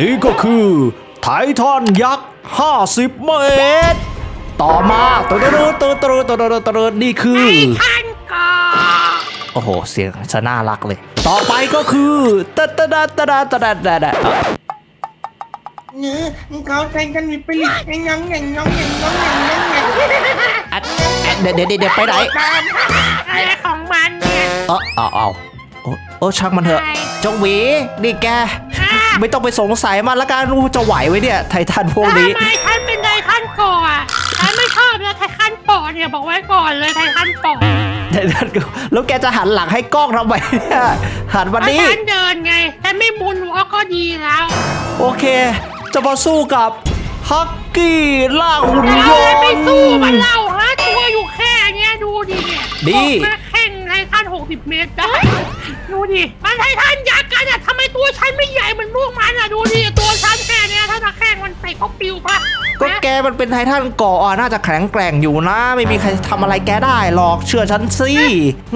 นี่ก็คือไททันยักษ์ 50 เมตร ต่อมาตระดตระดตระดตระดตระดนี่คือท่านก่อนโอ้โห เสียงจะน่ารักเลย ต่อไปก็คือตะตะดะตะดะตะดะตะดะเนื้อเขาแทงกันมีไปลิไอ้น้องอย่างน้องอย่างน้องอย่างน้องอย่างอะอะเดี๋ยวเดี๋ยวเดี๋ยวไปไหนตามอะไรของมันเนี่ยเออเอาเอา โอ้โอ้ช่างมันเถอะใช่เจ้าหวีนี่แกอะไม่ต้องไปสงสัยมันละกันว่าจะไหวไว้เนี่ย ไททันพวกนี้ทำไมท่านเป็นไททันก่อนอะฉันไม่ชอบนะไททันปอเนี่ยบอกไว้ก่อนเลยไททันปอไททันก็แล้วแกจะหันหลังให้กล้องทำไมเนี่ยหันมาไทนี่ทันเดินไงฉันไม่มุนวอล์กก็ดีแล้ว โอเค จะมาสู้กับฮักกี้ล่างหุ่นแต่ยเราเลยไปนต์สู้มันเล่าฮะตัวอยู่แค่เนี้ยดูดิเนี่ยดีออกมาแข่งไททัน60 เมตรได้ ดูดิ มันไททันยักษ์กันอะทำไมตัวฉันไม่ใหญ่เหมือนพวกมันอะ ดูดิ ตัวฉันแค่เนี้ยถ้าจะแข่งมันไปก็ปิวปะก็แกมันเป็นไททันเกาะอะน่าจะแข็งแกร่งอยู่นะ ไม่มีใครทำอะไรแกได้หรอกเชื่อฉันสิ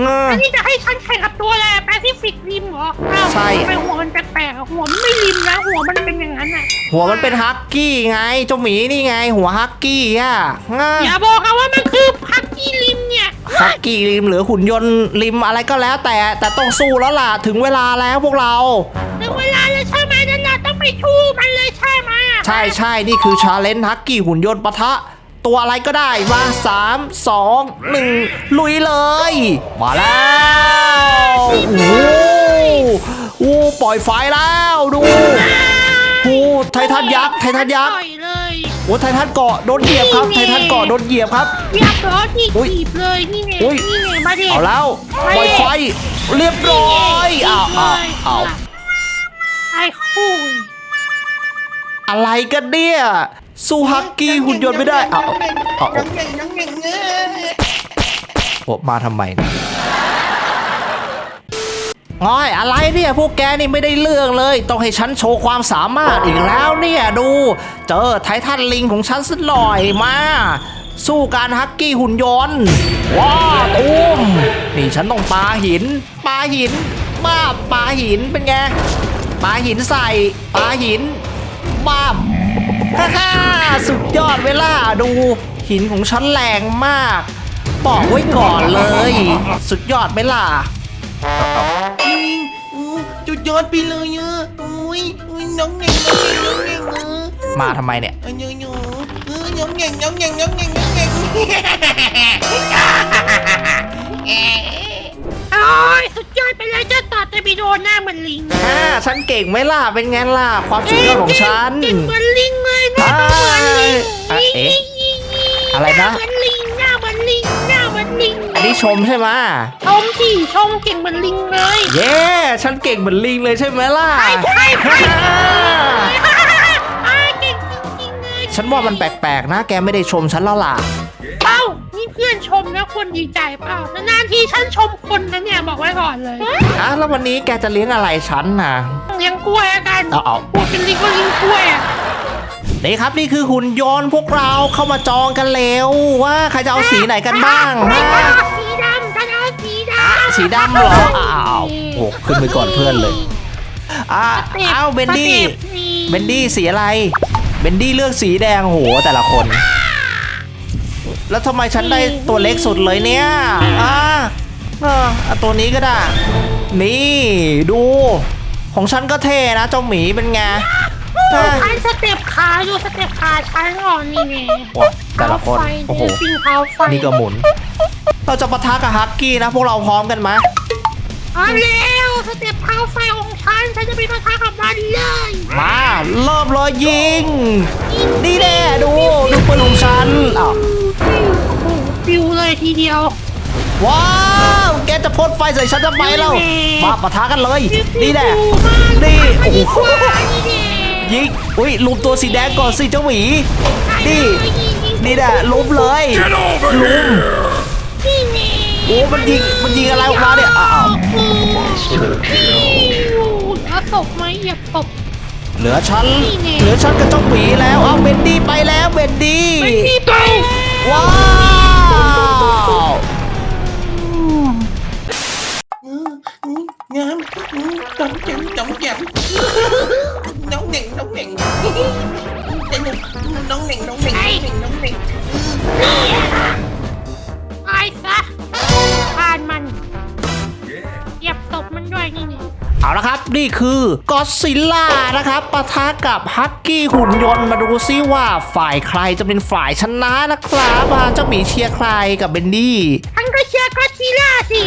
เงอ อันนี้จะให้ฉันแข่งกับตัวอะไรแปซิฟิกริมเหรออ้าวใช่ ทำไมหัวมันแปลกๆอะหัวมันไม่ริมนะ หัวมันเป็นอย่างนั้นอะหัวมันเป็นฮักกี้ไงเจ้าหมีนี่ไง หัวฮักกี้อะเงออย่าบอกนะว่ามันคือพักกี้ริม เนี่ยฮักกี้ริมหรือหุ่นยนต์ริมอะไรก็แล้วแต่แต่ต้องสู้แล้วล่ะถึงเวลาแล้วพวกเรา ถึงเวลาแล้วใช่ไหมนั่นน่ะต้องไปชูมันเลยใช่ไหมอะใช่ใช่นี่คือชาเลนจ์ฮักกี้หุ่นยนต์ปะทะ ตัวอะไรก็ได้มาสามสองหนึ่งลุยเลย มาแล้วโอ้โหโอ้ปล่อยไฟแล้วดูโอ้ไททันยักษ์ไททันยักษ์ปล่อยเลย โอ้ไททันเกาะโดนเหยียบครับไททันเกาะโดนเหยียบครับเหยียบเหรอที่อุ๊ยถีบเลยนี่ไงอุ๊ยนี่ไงมาดิเอาแล้วปล่อยไฟเรียบร้อยอ้าวอ้าวอ้าวไอ้คู่อะไรกันเนี่ยสู้ฮักกี้หุ่นยนต์ไม่ได้อ้าวอ้าวน้องอย่างน้องอย่างเนื้อโอ้มาทำไมเนี่ย ง้อยอะไรเนี่ยพวกแกนี่ไม่ได้เรื่องเลย ต้องให้ฉันโชว์ความสามารถอีกแล้วเนี่ยดู เจอไททันลิงของฉันสักหน่อยมา สู้การฮักกี้หุ่นยนต์ว้าตูมนี่ฉันต้องปาหินปาหินบ้าปาหินเป็นไงปาหินใส่ปาหินบ้าฮ่าฮ่าสุดยอดเวลาดู หินของฉันแรงมาก บอกไว้ก่อนเลย สุดยอดไหมล่ะ จุดยอดไปเลยอะอุ้ยอุ้ยน้องอย่างน้องอย่างน้องอย่างเออมาทำไมเนี่ย เออเออเออน้องอย่างน้องอย่างน้องอย่างน้องอย่างโอ้ยสุดยอดไปเลยเจ้าต่อเตบิโดหน้าเหมือนลิงอ่าฉันเก่งไหมล่ะ เป็นไงล่ะ ความสุดยอดของฉัน เก่งเหมือนลิงเลยหน้าก็เหมือนลิงอะเอ๊ะอะไรนะหาเหมือน นนี้ชมใช่ไหมชมสิชมเก่งเหมือนลิงเลยเย้ฉันเก่งเหมือนลิงเลยใช่ไหมล่ะใช่ใช่ใช่ฮ่าอ่าเก่งจริงๆเลยฉันว่ามันแปลกๆนะ แกไม่ได้ชมฉันแล้วล่ะเป้านี่เพื่อนชมนะคนดีใจเปล่านานๆทีฉันชมคนนะเนี่ยบอกไว้ก่อนเลยอะแล้ววันนี้แกจะเลี้ยงอะไรฉันน่ะเลี้ยงกล้วยละกันเอาเอาพูดเป็นลิงก็ลิงกล้วยอะนี่ครับนี่คือหุ่นยนต์พวกเราเข้ามาจองกันเร็วว่าใครจะเอาสีไหนกันบ้างไม่ฮะเอา สีดำเหรอ อ้าวโอ้ขึ้นไปก่อนเพื่อนเลยอ่าอ้าวเบนดี้สต็ปนี่เบนดี้สีอะไร เบนดี้เลือกสีแดงโหแต่ละคน แล้วทำไมฉันได้ตัวเล็กสุดเลยเนี่ยอ่าเออเอาตัวนี้ก็ได้ นี่ดู ของฉันก็เท่นะเจ้าหมีเป็นไงอะฉันสเต็ปขาดูสเต็ปขาฉันก่อนนี่ไงโอ้แต่ละคนเท้าไฟโอ้โหปิ้งเท้าไฟนี่ก็หมุน เราจะปะทะกับฮักกี้นะ พวกเราพร้อมกันไหมเอาเร็วสเต็ปเท้าไฟของฉัน ฉันจะไปปะทะกับมันเลยมาเริ่มเลยยิงนี่แน่ดูดูปืนของฉันอ้าวโอ้โหปิวเลยทีเดียว ว้าว แกจะพ่นไฟใส่ฉันทำไมเล่ามาปะทะกันเลย นี่แน่นี่โอ้โหยิงอุ้ยลุมตัวสีแดงก่อนสิเจ้าหมีนี่นี่แน่ลุมเลยลุมนี่แน่โอ้มันยิงมันยิงอะไรออกมาเนี่ยอ้าวแล้วศพไหมเหยียบศพเหลือฉันนี่แน่เหลือฉันกับเจ้าหมีแล้วเอาเบนดี้ไปแล้วเบนดี้นี่ไปว้าวงามจ้องแจ่มจ้องแจ่มน้องอย่างน้องอย่างน้องเหน่งน้องเหน่งน้องเหน่งน้องเหน่ง เอาละครับ นี่คือกอซิล่านะครับปะทะกับฮักกี้หุ่นยนต์มาดูซิว่าฝ่ายใครจะเป็นฝ่ายชนะนะครับอ่าเจ้าหมีเชียร์ใครกับเบนดี้ฉันก็เชียร์ก็อดซิลล่าสิ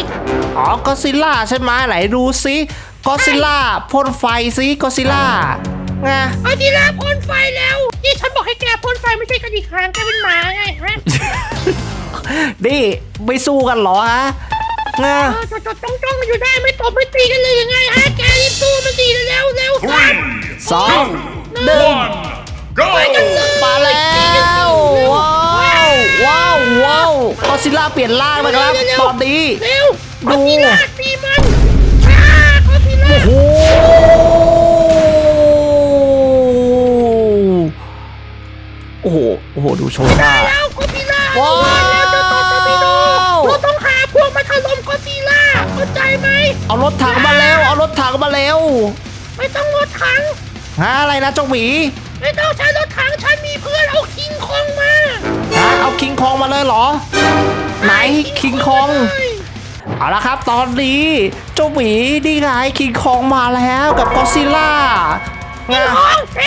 อ๋อกอซิล่าใช่ไหมไหนดูซิกอซิล่าพ่นไฟซิกอซิล่าไงก็อดซิลล่าพ่นไฟแล้วนี่ฉันบอกให้แกพ่นไฟไม่ใช่กระดิกหางแกเป็นหมาไงฮะนี่ไม่สู้กันเหรอฮะ ไงเออจดจดจ้องจ้องๆอยู่ได้ไม่ตบไม่ตีกันเลยยังไงฮะแกรีบสู้มันดีเร็วเร็วสามสองหนึ่งไปกันเลยมาแล้วว้าวว้าวว้าวกอซิล่าเปลี่ยนร่างนะครับตอนนี้ เร็วดูก็อดซิลล่าตีมันอ่าก็อดซิลล่าโอ้โหโอ้โหโอ้โหดูโชว์หน้าแล้ว ต้องรถถังฮะอะไรนะเจ้าหมีไม่ต้องใช้รถถังฉันมีเพื่อนเอาคิงคองมาฮะเอาคิงคองมาเลยเหรอ ไหนคิงคอง เอาละครับตอนนี้เจ้าหมีนี่ไงคิงคองมาแล้วกับกอซิล่าคิงคองแก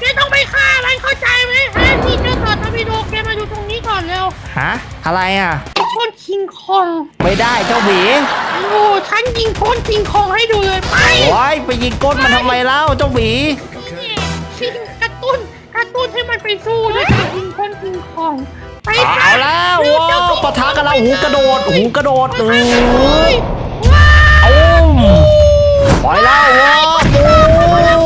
แกต้องไปฆ่ามันเข้าใจไหมฮะนี่เจ้าต่อทวิโดแกมาดูตรงนี้ก่อนเร็วฮะอะไรอะพ่นคิงคอง ไม่ได้เจ้าหมีโอ้ฉั นยิงพ่นคิงคองให้ดูเลยไปโอ้ยไปยิงก้นมันทำไมเล่าเจ้าหมีชิงกระตุ้นกระตุ้นให้มันไปสู้เลยค่ะยิงพ่นคิงคองไปเอาแล้วเร็ว้าเจ้วตัวปะทะกันแล้วหูกระโดดหูกระโดดไปอืเลอยว้าวตุ้มปล่อยแล้วว้าว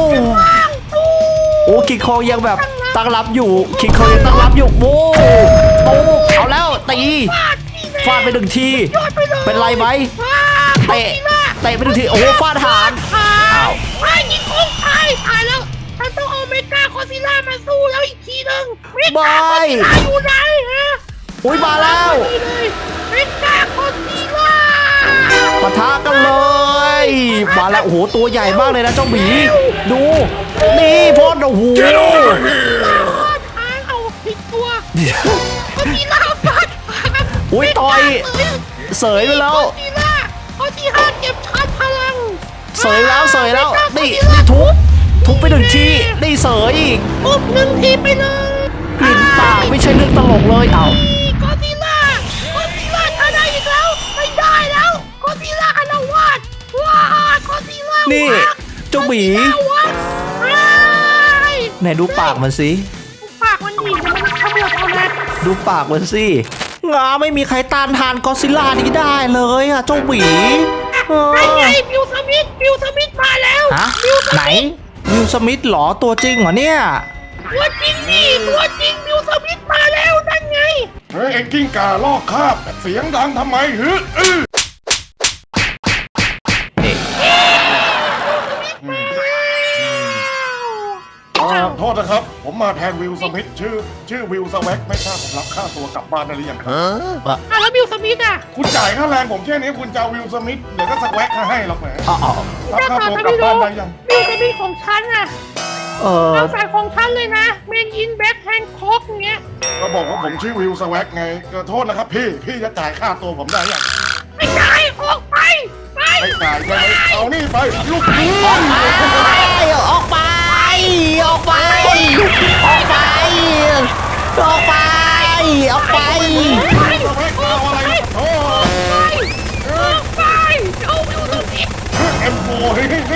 โอ้คิงคองยังแบบตั้งรับอยู่คิงคองยังตั้งรับอยู่โว้โอ้เอาแล้วตีฟาดไปหนึ่งทียอดไปเลยเป็นไรไหมว้าว เตะเตะไปหนึ่งทีโอ้ฟาดหางอ้าอ้าววไอ้ยิงคงตายตายแล้วฉันต้องเอาเมกาคอซิล่ามาสู้แล้วอีกทีหนึงเมกาคอซิล่าอยู่ไหนฮะอุ้ยมาแล้วนี่เลยเมกาคอซิล่าปะทะกันเลยมาแล้วโอ้โหตัวใหญ่มากเลยนะเจ้าหมีดูนี่พ่นโอ้โหฟาดหางเอาผิดตัวคอซิล่าฟาดหางอุ๊ยต่อยเสยไปแล้วคอซิล่าคอซิล่าเก็บชาร์จพลังเสยแล้วเสยแล้วนี่นี่ทุบทุบไปหนึ่งทีนี่เสยอีกปุ๊บหนึ่งทีไปเลยกลิ่นปากไม่ใช่เรื่องตลกเลยเอากอซิล่ากอซิล่าชนะอีกแล้วไม่ได้แล้วกอซิล่าอารวาสว้ากอซิล่านี่วักเจ้าหมีกอซิล่าวักว้ายไหนดูปากมันสิปากมันหนีมันขบวนเอานะดูปากมันสิงาไม่มีใครต้านทานกอซิลล่านี้ได้เลยอะเจ้าหมี เออไอ้ไงบิวสมิธบิวสมิธมาแล้วฮะบิวสไหนมิธวิลสมิธเหรอตัวจริงเหรอเนี่ย ตัวจริงนี่ตัวจริงบิวสมิธมาแล้วนั่นไง เฮ้ยไอ้กิ้งก่าลอกคราบเสียงดังทำไมฮึอื้อ ษนะครับ ผมมาแทนวิลสมิธชื่อ ชื่อวิลสแว็กไม่ทราบผมรับค่าตัวกลับบ้านได้หรือยังครับอะแล้วบิวสมิธอะคุณจ่ายค่าแรงผมแค่นี้คุณจะเอาวิลสมิธเดี๋ยวก็สแว็กให้หรอกแหมอ๋ออ๋อรับค่าตัวกลับบ้านได้ยังบิวสมิธของฉันอะเออทางสายของฉันเลยนะเมนยินแบ็คแฮนด์คอกเงี้ยก็บอกว่าผมชื่อวิลสแว็กไงก็โทษนะครับ พี่พี่จะจ่ายค่าตัวผมได้ยังไม่จ่ายออกไปไปไม่จ่ายใช่ไหมเอานี่ไปลูกพี่ออกไปออกไปอ ออกไปออกไปไปสแว็กเอาอะไรโอ้ไปออกไป เอาวิวตรงนี้เอ็มโฟเอ้ยไป